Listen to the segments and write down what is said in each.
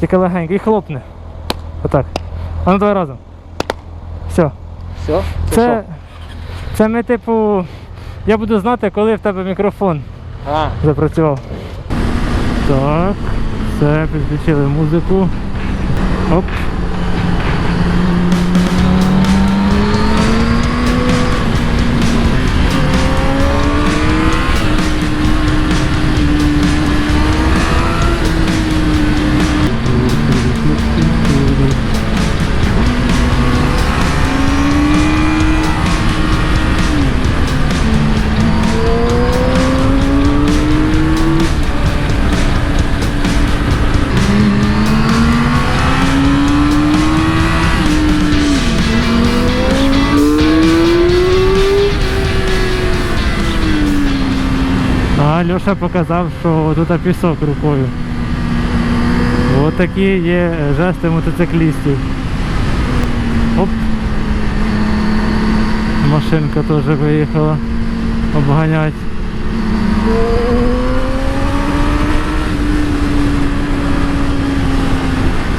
Тільки легенько і хлопне. Отак. А ну давай разом. Все. Все? Це, це ми, типу. Я буду знати, коли в тебе мікрофон А, запрацював. Так, все, підключили музику. Оп. Льоша показав, що тут пісок рукою. Ось такі є жести мотоциклістів. Оп. Машинка теж виїхала обганять.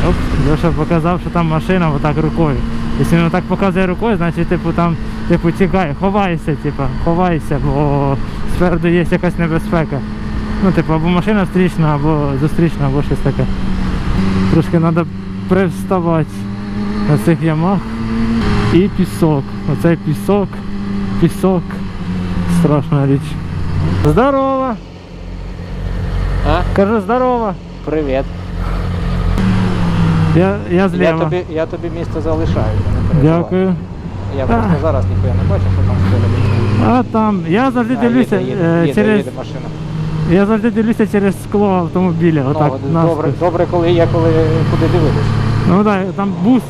Оп, Леша показав, що там машина отак рукою. Якщо він отак показує рукою, значить типу там типу тікай, ховайся, типу, ховайся, бо спереду є якась небезпека. Ну, типу, або машина встрічна, або зустрічна, або щось таке. Трошки треба привставати на цих ямах. І пісок. Оцей пісок, пісок. Страшна річ. Здорово! а? Кажу здорово! Привіт. Я, я Я тобі, я тобі місце залишаю. Дякую. Я просто А. зараз ніхуя не бачу, що там спереду. А там, я завжди А, дивлюся їде, їде, е, їде, через. їде машина. Я завжди дивлюся через скло автомобіля. Отак, ну, добре, добре, коли є, коли куди дивитись. Ну так, там бус.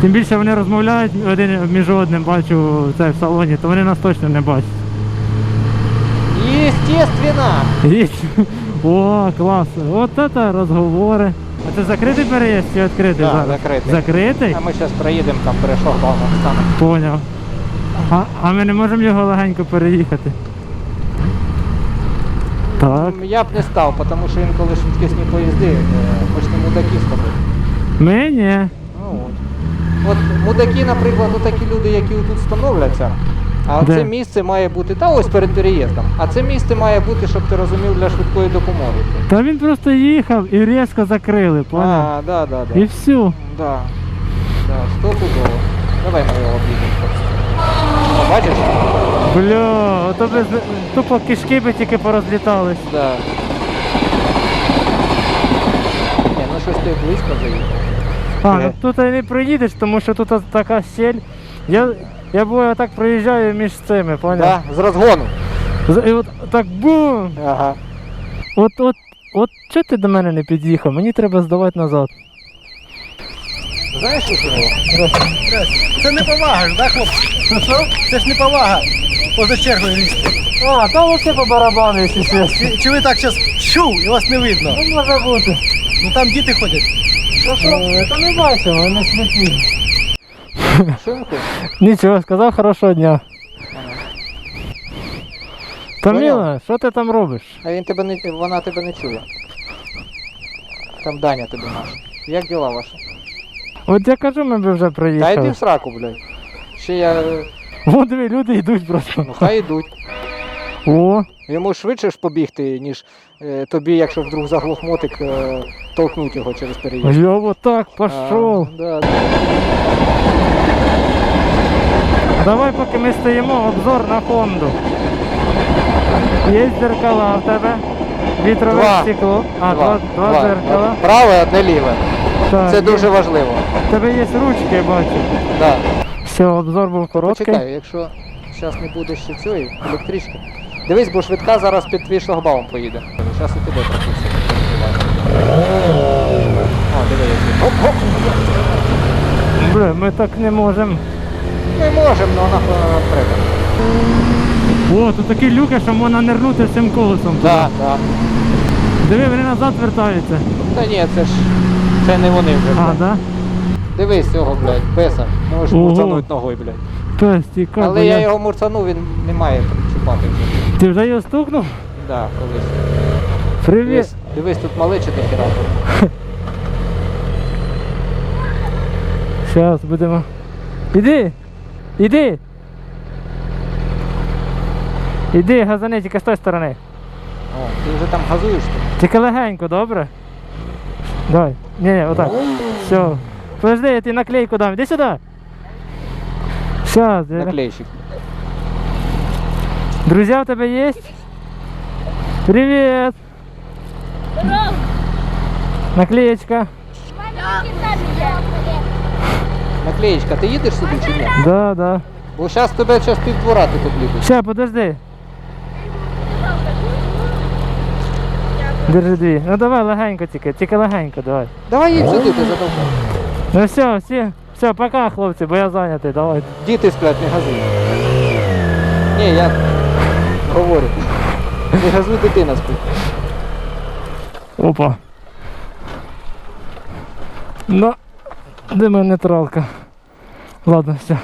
Тим більше вони розмовляють один між одним, бачу це в салоні, то вони нас точно не бачать. Естественно. Їдь. О, клас. От це розговори. А це закритий переїзд чи відкритий Да, зараз? закритий. Закритий? А ми зараз проїдемо там перейшов бавно станом. Поняв. А, а ми не можемо його легенько переїхати. Так. Я б не став, тому що інколи швидкісні поїзди е, почне мудаки сходити. Ми ні. Ну, от. от мудаки, наприклад, такі люди, які тут становляться. А Де? це місце має бути, та ось перед переїздом. А це місце має бути, щоб ти розумів, для швидкої допомоги. Та він просто їхав і різко закрили, поняв? А, да, да, да. І все. Да. Да, стопудово. Давай ми його обійдемо. Бачиш? Бля, ото би тупо кишки би тільки порозлітались. Да. Ні, ну щось ти близько заїхав. А, ну тут і не проїдеш, тому що тут така щель. Я, я буває так проїжджаю між цими, поняв? Да, з розгону. І от так бум! Ага. От, от, от чого ти до мене не під'їхав? Мені треба здавати назад. Знаєш, що це? Це не повага ж, да, хлопці? Що? Це ж не повага. Поза чергою лізти. А, та оце по барабану, якщо чесно. Чи, чи ви так зараз щу і вас не видно? Ну, може бути. Ну там діти ходять. Е, Та не бачимо, не світі. Нічого, сказав хорошого дня. Каміла, що ти там робиш? А він тебе не вона тебе не чує. Там Даня тобі наш. Як діла ваші? От я кажу, ми б вже Та йди в сраку, блядь. Ще я. е, Вон диви, люди йдуть просто. Ну хай йдуть. О, Йому швидше ж побігти, ніж е, тобі, якщо вдруг заглох мотик, е, толкнуть його через переїзд. я вот так пошел. А, да, да. Давай, поки ми стоїмо, обзор на Хонду. Є дзеркала в тебе. Вітрове Два. стекло. А, два, два, дзеркала. Праве, одне ліве. Так, Це є. дуже важливо. В тебе є ручки, я бачу. Да. Все, обзор був короткий. Почекай, якщо зараз не буде ще цієї електрички. Дивись, бо швидка зараз під твій шлагбаум поїде. Зараз і тебе пропустить. О, диви. Оп, оп. Бля, ми так не можемо. Ми можемо, але вона е, прибрана. О, тут такі люки, що можна нирнути цим колесом. Так, так. Диви, вони назад вертаються. Та ні, це ж це не вони вже. А, да? Дивись цього, блядь, песа. Можеш мурцануть ногою, блядь. Пес, тіка. Але я його мурцанув, він не має чіпати. Ти вже його стукнув? Так, да, колись. Привіт. Дивись, дивись тут маличе такі рази. Зараз будемо. Іди! Іди! Іди, газани, тільки з тої сторони. О, ти вже там газуєш тут. Тільки легенько, добре? Давай. Ні, ні, отак. Все. Подожди, я тобі наклейку дам. Іди сюди. Сейчас. Наклейщик. Друзья у тебя есть? Привет. Наклеечка. Наклеєчка, ти їдеш сюди чи ні? Да, да. Бо зараз тебе зараз півдвора тут обліпить. Сейчас, подожди. Держи дві. Ну давай легенько тільки, тільки легенько давай. Давай їдь сюди, ти задовбав. Ну все, всі, все, пока, хлопці, бо я зайнятий, давай. Діти сплять, не газуй. Ні, я говорю. Не газуй, дитина спить. Опа. Ну, де мене нейтралка? Ладно, все.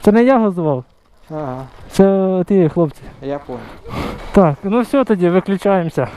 Це не я газував, Ага, це ті хлопці. я понял. Так, ну все тоді, виключаємося.